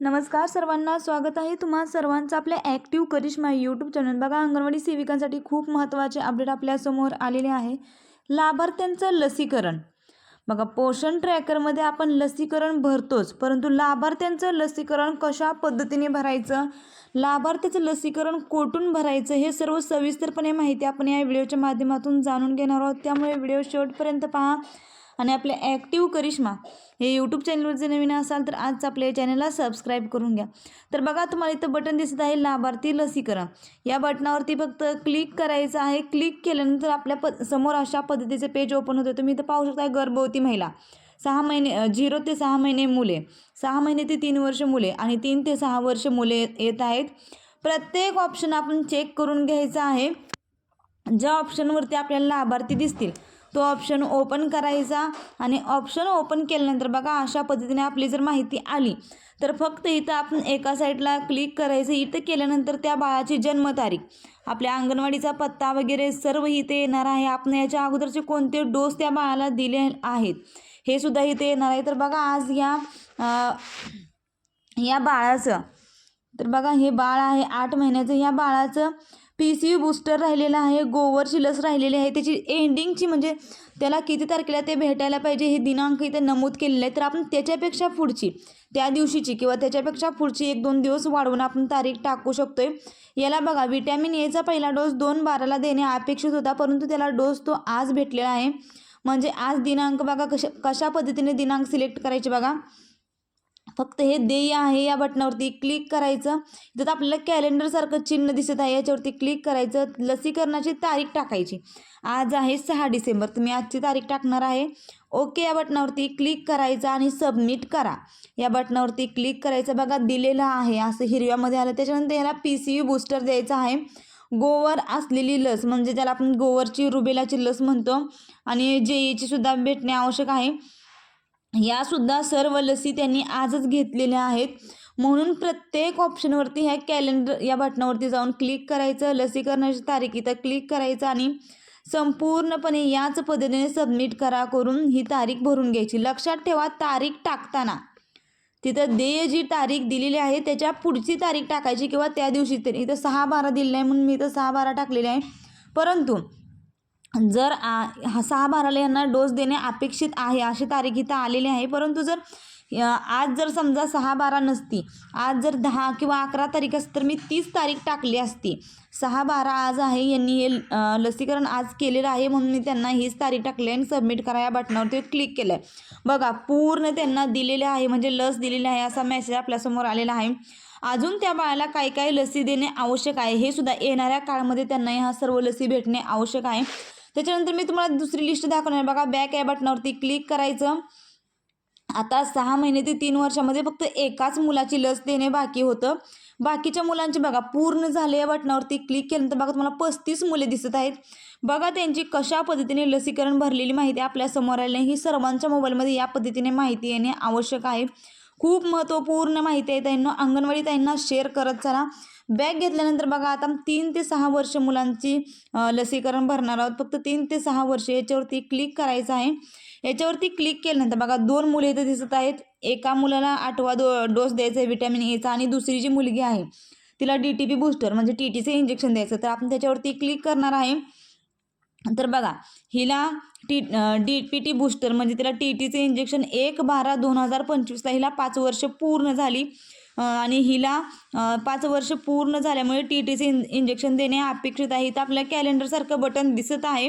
नमस्कार सर्वांना स्वागत आहे तुम्हा सर्वांचं आपल्या ॲक्टिव्ह करिश्मा यूट्यूब चॅनल. बघा अंगणवाडी सेविकांसाठी खूप महत्त्वाचे अपडेट आपल्यासमोर आलेले आहे. लाभार्थ्यांचं लसीकरण. बघा पोषण ट्रॅकरमध्ये आपण लसीकरण भरतोच परंतु लाभार्थ्यांचं लसीकरण कशा पद्धतीने भरायचं? लाभार्थ्याचं लसीकरण कोठून भरायचं? हे सर्व सविस्तरपणे माहिती आपण या व्हिडिओच्या माध्यमातून जाणून घेणार आहोत. त्यामुळे व्हिडिओ शेवटपर्यंत पहा. आणि आपले ॲक्टिव्ह करिश्मा हे यूट्यूब चॅनलवर जर नवीन असाल तर आज आपल्या चॅनलला सबस्क्राईब करून घ्या. तर बघा तुम्हाला इथं बटन दिसत आहे लाभार्थी लसीकरण. या बटनावरती फक्त क्लिक करायचं आहे. क्लिक केल्यानंतर आपल्या प समोर अशा पद्धतीचे पेज ओपन होतं तुम्ही इथं पाहू शकता गर्भवती महिला. सहा महिने झिरो ते सहा महिने मुले. सहा महिने ते तीन वर्ष मुले आणि तीन ते सहा वर्ष मुले येत आहेत. प्रत्येक ऑप्शन आपण चेक करून घ्यायचा आहे. ज्या ऑप्शनवरती आपल्याला लाभार्थी दिसतील तो ऑप्शन ओपन करायचा आणि ऑप्शन ओपन केल्यानंतर बघा अशा पद्धतीने आपली जर माहिती आली तर फक्त इथं आपण एका साईडला क्लिक करायचं. इथं केल्यानंतर त्या बाळाची जन्मतारीख आपल्या अंगणवाडीचा पत्ता वगैरे सर्व इथे येणार आहे. आपण याच्या अगोदरचे कोणते डोस त्या बाळाला दिले आहेत हे सुद्धा इथे येणार आहे. तर बघा आज या या बाळाचं तर बघा हे बाळ आहे आठ महिन्याचं. या बाळाचं पी सी यू बूस्टर राहिलेला आहे गोवरची लस राहिलेली आहे. त्याची एंडिंगची म्हणजे त्याला किती तारखेला ते भेटायला पाहिजे हे दिनांक इथे नमूद केलेलं आहे. तर आपण त्याच्यापेक्षा पुढची त्या दिवशीची किंवा त्याच्यापेक्षा पुढची एक दोन दिवस वाढवून आपण तारीख टाकू शकतोय. याला बघा विटॅमिन एचा पहिला डोस दोन बाराला देणे अपेक्षित होता परंतु त्याला डोस तो आज भेटलेला आहे. म्हणजे आज दिनांक बघा कशा कशा पद्धतीने दिनांक सिलेक्ट करायचे बघा. फक्त हे देय आहे या बटनावरती क्लिक करायचं. इथं आपल्याला कॅलेंडरसारखं चिन्ह दिसत आहे याच्यावरती क्लिक करायचं. लसीकरणाची तारीख टाकायची. आज आहे सहा डिसेंबर. तुम्ही आजची तारीख टाकणार आहे. ओके या बटनावरती क्लिक करायचं आणि सबमिट करा. या बटनावरती क्लिक करायचं. बघा दिलेलं आहे. असं हिरव्यामध्ये आलं. त्याच्यानंतर याला पी सी यू बूस्टर द्यायचं आहे. गोवर असलेली लस. म्हणजे ज्याला आपण गोवरची रुबेलाची लस म्हणतो. आणि जेईची सुद्धा भेटणे आवश्यक आहे. यासुद्धा सर्व लसी त्यांनी आजच घेतलेल्या आहेत. म्हणून प्रत्येक ऑप्शनवरती ह्या कॅलेंडर या बटनावरती जाऊन क्लिक करायचं लसीकरणाची तारीख इथं क्लिक करायचं आणि संपूर्णपणे याच पद्धतीने सबमिट करा करून ही तारीख भरून घ्यायची. लक्षात ठेवा तारीख टाकताना. तिथं देय जी तारीख दिलेली आहे त्याच्या पुढची तारीख टाकायची किंवा त्या दिवशी तरी इथं सहा बारा दिलेलं आहे म्हणून मी इथं सहा बारा टाकलेले आहे परंतु जर आ हा सहा बाराला यांना डोस देणे अपेक्षित आहे अशी तारीख इथं आलेली आहे. परंतु जर आज जर समजा सहा बारा नसती आज जर दहा किंवा अकरा तारीख असती तर मी तीस तारीख टाकली असती. सहा बारा आज आहे यांनी हे लसीकरण आज केलेलं आहे म्हणून मी त्यांना हीच तारीख टाकली आणि सबमिट करा या बटनावरती क्लिक केलं आहे बघा पूर्ण त्यांना दिलेले आहे म्हणजे लस दिलेली आहे असा मेसेज आपल्यासमोर आलेला आहे. अजून त्या बाळाला काय काय लसी देणे आवश्यक आहे हे सुद्धा येणाऱ्या काळामध्ये त्यांना ह्या सर्व लसी भेटणे आवश्यक आहे. त्याच्यानंतर मी तुम्हाला दुसरी लिस्ट दाखवणार बघा बॅक या बटनावरती क्लिक करायचं. आता सहा महिने ते तीन वर्षामध्ये फक्त एकाच मुलाची लस देणे बाकी होतं. बाकीच्या मुलांचे बघा पूर्ण झाले या बटनावरती क्लिक केल्यानंतर बघा तुम्हाला पस्तीस मुले दिसत आहेत. बघा त्यांची कशा पद्धतीने लसीकरण भरलेली माहिती आपल्यासमोर आली ही सर्वांच्या मोबाईलमध्ये या पद्धतीने माहिती येणे आवश्यक आहे. खूप महत्त्वपूर्ण माहिती आहे त्यांना अंगणवाडी त्यांना शेअर करत चला. बॅग घेतल्यानंतर बघा आता तीन ते सहा वर्ष मुलांची लसीकरण भरणार आहोत. फक्त तीन ते सहा वर्ष याच्यावरती क्लिक करायचं आहे. याच्यावरती क्लिक केल्यानंतर बघा दोन मुले इथं दिसत आहेत. एका मुलाला आठवा दो डोस द्यायचा आहे विटॅमिन एचा आणि दुसरी जी मुलगी आहे तिला डी टी पी बूस्टर म्हणजे टी टीचं इंजेक्शन द्यायचं तर आपण त्याच्यावरती क्लिक करणार आहे. तर बघा हिला T D P T booster म्हणजे तिला टी टीचे इंजेक्शन एक बारा दोन हजार पंचवीसला हिला पाच वर्ष पूर्ण झाली. आणि हिला पाच वर्ष पूर्ण झाल्यामुळे टी टीचे इन इंजेक्शन देणे अपेक्षित आहे. इथं आपल्या कॅलेंडरसारखं बटन दिसत आहे.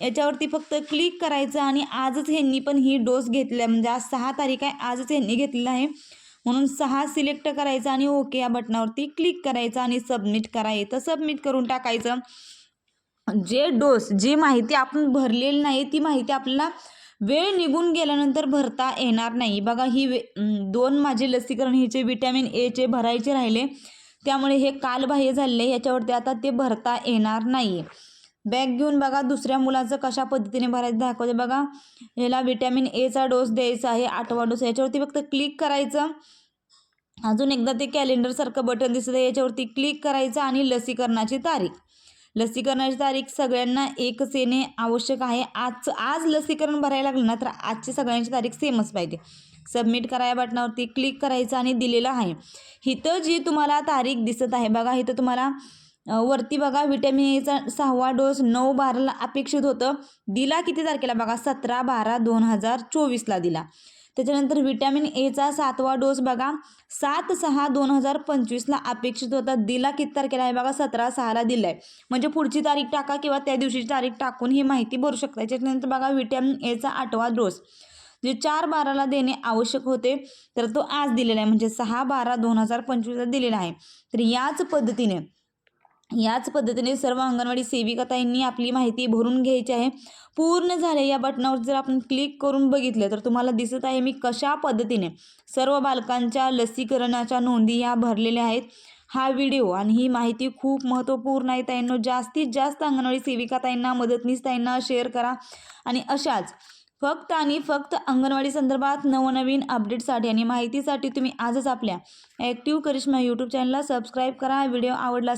याच्यावरती फक्त क्लिक करायचं आणि आजच ह्यांनी पण ही डोस घेतल्या. म्हणजे आज सहा तारीख आहे आजच ह्यांनी घेतलेला आहे. म्हणून सहा सिलेक्ट करायचं आणि ओके या बटनावरती क्लिक करायचं आणि सबमिट करायचं. सबमिट करून टाकायचं. जे डोस जी माहिती आपण भरलेली नाही ती माहिती आपल्याला वेळ निघून गेल्यानंतर भरता येणार नाही. बघा ही वे दोन माझे लसीकरण ह्याचे विटॅमिन एचे भरायचे राहिले. त्यामुळे हे कालबाह्य झालेले याच्यावरती आता ते भरता येणार नाही. बॅग घेऊन बघा दुसऱ्या मुलाचं कशा पद्धतीने भरायचं दाखवते बघा. ह्याला विटॅमिन एचा डोस द्यायचा आहे आठवा डोस याच्यावरती फक्त क्लिक करायचं. अजून एकदा ते कॅलेंडरसारखं बटन दिसतं याच्यावरती क्लिक करायचं आणि लसीकरणाची तारीख. लसीकरणाची तारीख सगळ्यांना एकच येणे आवश्यक आहे. आज आज लसीकरण भरायला लागलं ना तर आजची सगळ्यांची तारीख सेमच पाहिजे. सबमिट कराया बटनावरती क्लिक करायचं आणि दिलेलं आहे. इथं जी तुम्हाला तारीख दिसत आहे बघा इथं तुम्हाला वरती बघा व्हिटॅमिन एचा सहावा डोस नऊ बाराला अपेक्षित होतं. दिला किती तारखेला? बघा सतरा बारा दोन हजार चोवीसला दिला. त्याच्यानंतर व्हिटॅमिन एचा सातवा डोस बघा. सात सहा दोन हजार पंचवीसला अपेक्षित होता. दिला किती तारखेला आहे बघा? सतरा सहाला दिला आहे म्हणजे पुढची तारीख टाका किंवा त्या दिवशीची तारीख टाकून ही माहिती भरू शकता. त्याच्यानंतर बघा व्हिटॅमिन एचा आठवा डोस जे चार बाराला देणे आवश्यक होते तर तो आज दिलेला आहे. म्हणजे सहा बारा दोन हजार पंचवीसला दिलेला आहे. तर याच पद्धतीने याच पद्धतीने सर्व अंगणवाडी सेविकाताईंनी आपली माहिती भरून घ्यायची आहे. पूर्ण झाले या बटनावर जर आपण क्लिक करून बघितलं तर तुम्हाला दिसत आहे मी कशा पद्धतीने सर्व बालकांच्या लसीकरणाच्या नोंदी या भरलेल्या आहेत. हा व्हिडिओ आणि ही माहिती खूप महत्त्वपूर्ण आहे ताईंनो. जास्तीत जास्त अंगणवाडी सेविकाताईंना मदतनीस ताईंना शेअर करा. आणि अशाच फक्त आणि फक्त अंगणवाडी संदर्भात नवनवीन अपडेटसाठी आणि माहितीसाठी तुम्ही आजच आपल्या ॲक्टिव्ह करिश्मा यूट्यूब चॅनलला सबस्क्राईब करा. व्हिडिओ आवडला